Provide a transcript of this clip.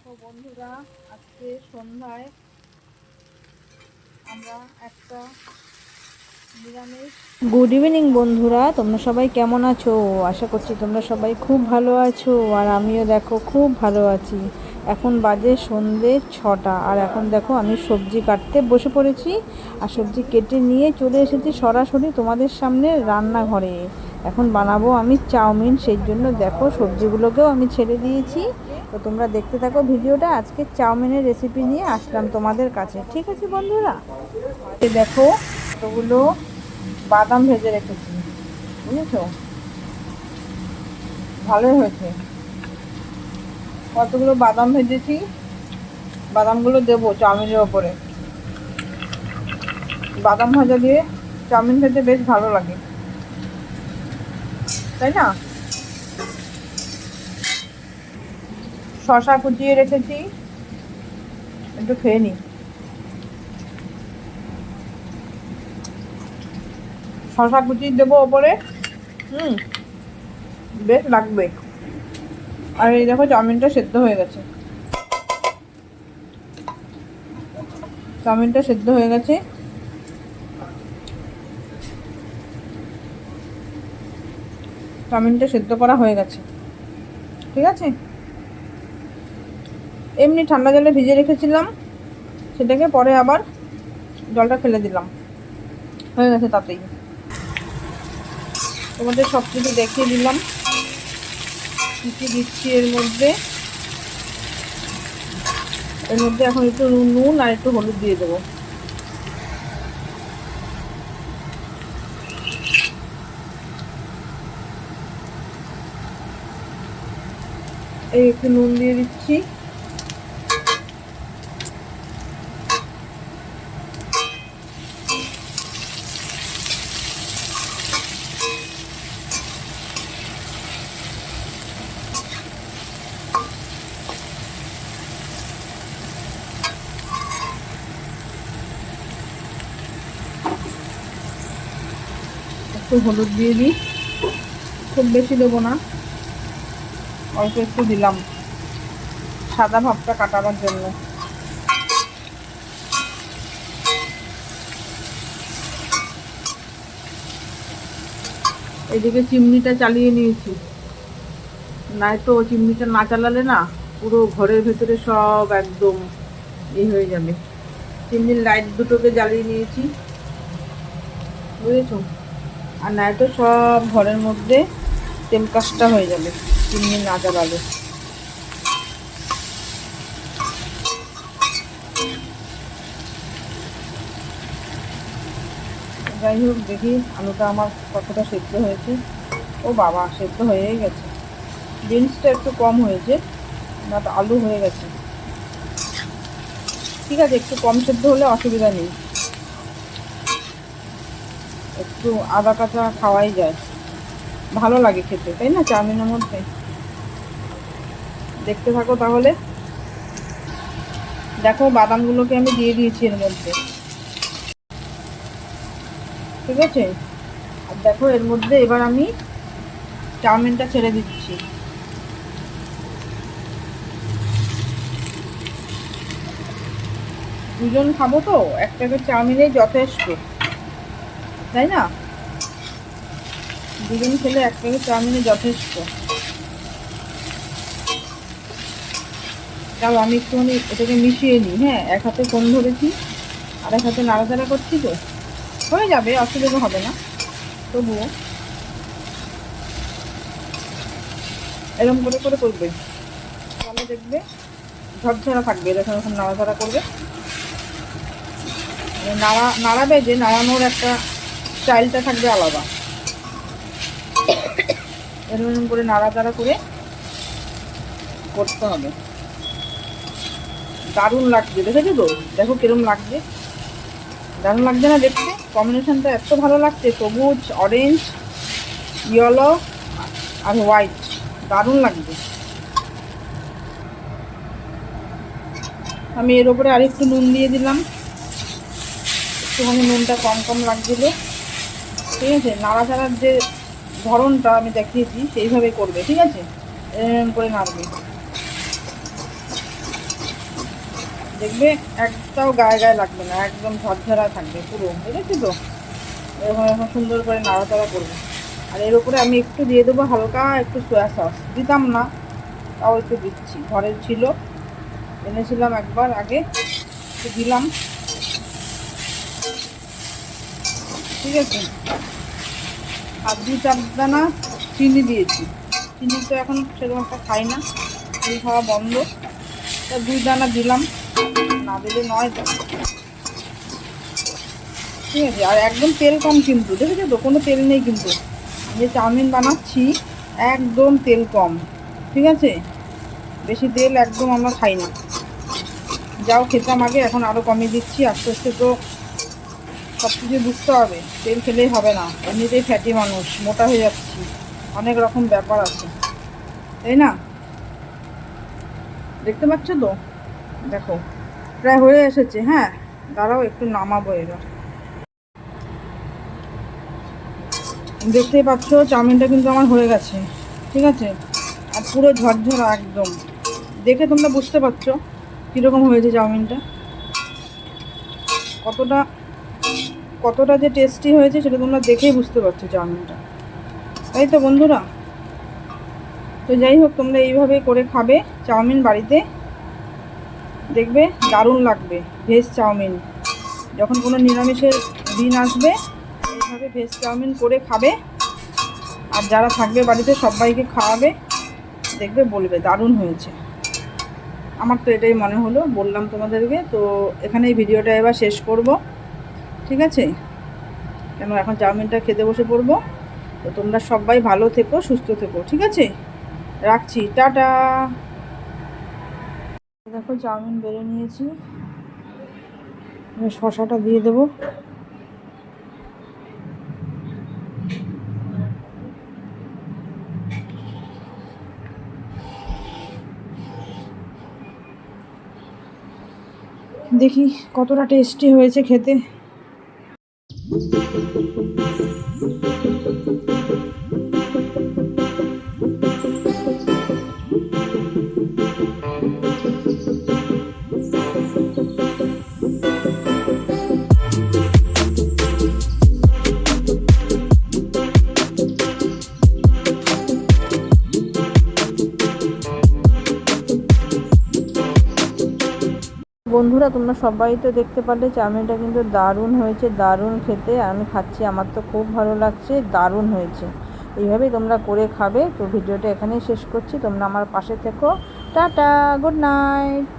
দেখো বন্ধুরা, আজকে সন্ধ্যায় আমরা একটা গুড ইভিনিং বন্ধুরা। তোমরা সবাই কেমন আছো? আশা করছি তোমরা সবাই খুব ভালো আছো। আর আমিও দেখো খুব ভালো আছি। এখন বাজে সন্ধে ছটা। আর এখন দেখো আমি সবজি কাটতে বসে পড়েছি আর সবজি কেটে নিয়ে চলে এসেছি সরাসরি তোমাদের সামনে রান্নাঘরে। এখন বানাবো আমি চাউমিন। সেই জন্য দেখো সবজিগুলোকেও আমি ছেড়ে দিয়েছি। তো তোমরা দেখতে থাকো ভিডিওটা। আজকে চাউমিনের রেসিপি নিয়ে আসলাম তোমাদের কাছে। ঠিক আছে বন্ধুরা? দেখো, এতগুলো বাদাম ভেজে রেখেছি। বুঝেছ? ভালোই হয়েছে। কতগুলো বাদাম ভেজেছি? বাদামগুলো দেবো চাউমিনের ওপরে। বাদাম ভাজা দিয়ে চাউমিন খেতে বেশ ভালো লাগে। তাই না? শশা কুচিয়ে রেখেছি। একটু খেয়ে নিই শশা কুচি দেবো ওপরে। হুম, বেশ লাগবে। আর এই দেখো চাউমিনটা সেদ্ধ হয়ে গেছে। চাউমিনটা সেদ্ধ হয়ে গেছে। চাউমিনটা সেদ্ধ করা হয়ে গেছে। ঠিক আছে? এমনি ঠান্ডা জলে ভিজে রেখেছিলাম, সেটাকে পরে আবার জলটা ফেলে দিলাম। হয়ে গেছে তাতেই। তোমাদের সব কিছু দেখিয়ে দিলাম। কী কী দিচ্ছি এর মধ্যে? এর মধ্যে এখন একটু নুন আর একটু হলুদ দিয়ে দেবো। এই একটু নুন দিয়ে দিচ্ছি। একটু হলুদ দিয়ে দিই। খুব বেশি দেবো না। অল্প একটু দিলাম। সাদা ভাবটা কাটাবার জন্য। এদিকে চিমনিটা চালিয়ে নিয়েছি। নয়তো চিমনিটা না চালালে না পুরো ঘরের ভেতরে সব একদম এই হয়ে যাবে। চিমনির লাইট দুটোকে জ্বালিয়ে নিয়েছি। বুঝেছ? আর নয়তো সব ঘরের মধ্যে তেল কাজটা হয়ে যাবে, চিমনি না জ্বালালে। যাই হোক, দেখি আলুটা আমার কতটা সেদ্ধ হয়েছে। ও বাবা, সেদ্ধ হয়েই গেছে। বিনসটা একটু কম হয়েছে, না তো আলু হয়ে গেছে। ঠিক আছে, একটু কম সেদ্ধ হলে অসুবিধা নেই। একটু আদা কাঁচা খাওয়াই যায়। ভালো লাগে খেতে, তাই না, চাউমিনের মধ্যে? দেখতে থাকো তাহলে। দেখো, বাদামগুলোকে আমি দিয়ে দিয়েছি এর মধ্যে। ঠিক আছে? আর দেখো, এর মধ্যে এবার আমি চাউমিনটা ছেড়ে দিচ্ছি। দুজন খাব তো? এক প্যাকেট চাউমিনে যথেষ্ট। তাই না? দুজন খেলে এক প্যাকেট চাউমিনে যথেষ্ট। তাও আমি একটুখানি এটাকে মিশিয়ে নিই হ্যাঁ? এক হাতে ফোন ধরেছি আর এক হাতে নাড়াচাড়া করছি তো। হয়ে যাবে, অসুবিধা হবে না। তবুও এরকম করে করে করবে। তাহলে দেখবে ঝরঝরা থাকবে এরকম এরকম নাড়াচাড়া করবে। নাড়া, নাড়াবে যে নাড়ানোর একটা স্টাইলটা থাকবে আলাদা। এরকম করে নাড়াচাড়া করে করতে হবে। দারুণ লাগছে, দেখেছ তো? দেখো কিরম লাগছে। দারুণ লাগছে না দেখতে? কম্বিনেশনটা এত ভালো লাগছে, সবুজ অরেঞ্জ ইয়েলো আর হোয়াইট দারুণ লাগছে। আমি এর উপরে আরেকটু নুন দিয়ে দিলাম। একটুখানি নুনটা কম কম লাগছিল। ঠিক আছে? নাড়াচাড়ার যে ধরনটা আমি দেখিয়েছি সেইভাবে করবে, ঠিক আছে? এরকম করে নাড়বে। দেখবে একটাও গায়ে গায়ে লাগবে না, একদম ঝরঝরা থাকবে পুরো, বুঝেছি তো? এরকম এরকম সুন্দর করে নাড়াচাড়া করবে। আর এর উপরে আমি একটু দিয়ে দেবো হালকা একটু সোয়া সস দিতাম না, তাও একটু দিচ্ছি। ঘরের ছিল, এনেছিলাম একবার আগে, একটু দিলাম। ঠিক আছে? আর দু চার দানা চিনি দিয়েছি। চিনি তো এখন সেরকম একটা খাই না। চিনি খাওয়া বন্ধ। তা দুই দানা দিলাম। না দিলে নয় তো। ঠিক আছে, আর একদম তেল কম কিন্তু। দেখেছ তো? কোনো তেল নেই কিন্তু। যে চাউমিন বানাচ্ছি, একদম তেল কম। ঠিক আছে? বেশি তেল একদম আমরা খাই না। যাও, খেতাম আগে, এখন আরও কমিয়ে দিচ্ছি। আস্তে আস্তে তো সব কিছু বুঝতে হবে, তেল খেলেই হবে না। এমনিতেই ফ্যাটি মানুষ, মোটা হয়ে যাচ্ছি। অনেক রকম ব্যাপার আছে। তাই না? দেখতে পাচ্ছ তো? দেখো, প্রায় হয়ে এসেছে। হ্যাঁ দাঁড়াও, একটু নামাবো এবার। দেখতেই পাচ্ছ, চাউমিনটা কিন্তু আমার হয়ে গেছে। ঠিক আছে? আর পুরো ঝরঝরা একদম। দেখে তোমরা বুঝতে পারছ কীরকম হয়েছে চাউমিনটা। কতটা কতটা যে টেস্টি হয়েছে সেটা তোমরা দেখেই বুঝতে পারছ চাউমিনটা তাই তো বন্ধুরা? তো যাই হোক, তোমরা এইভাবে করে খাবে চাউমিন বাড়িতে। দেখবে দারুণ লাগবে ভেজ চাউমিন। যখন কোনো নিরামিষের দিন আসবে, এইভাবে ভেজ চাউমিন করে খাবে। আর যারা থাকবে বাড়িতে, সবাইকে খাওয়াবে। দেখবে বলবে, দারুণ হয়েছে। আমার তো এটাই মনে হলো, বললাম তোমাদেরকে। তো এখানে এই ভিডিওটা এবার শেষ করব। ঠিক আছে? কেন এখন চাউমিনটা খেতে বসে পড়ব। তো তোমরা সবাই ভালো থেকো, সুস্থ থেকো, ঠিক আছে? রাখছি, টাটা! দেখো, চাউমিন বেড়ে নিয়েছি। শশাটা দিয়ে দেবো। দেখি কতটা টেস্টি হয়েছে খেতে। বন্ধুরা, তোমরা সবাই তো দেখতে পারলে চাউমিনটা কিন্তু দারুণ হয়েছে, দারুণ খেতে। আমি খাচ্ছি, আমার তো খুব ভালো লাগছে, দারুণ হয়েছে। এইভাবেই তোমরা করে খাবে। তো ভিডিওটা এখানেই শেষ করছি। তোমরা আমার পাশে থেকো। Tata, good night.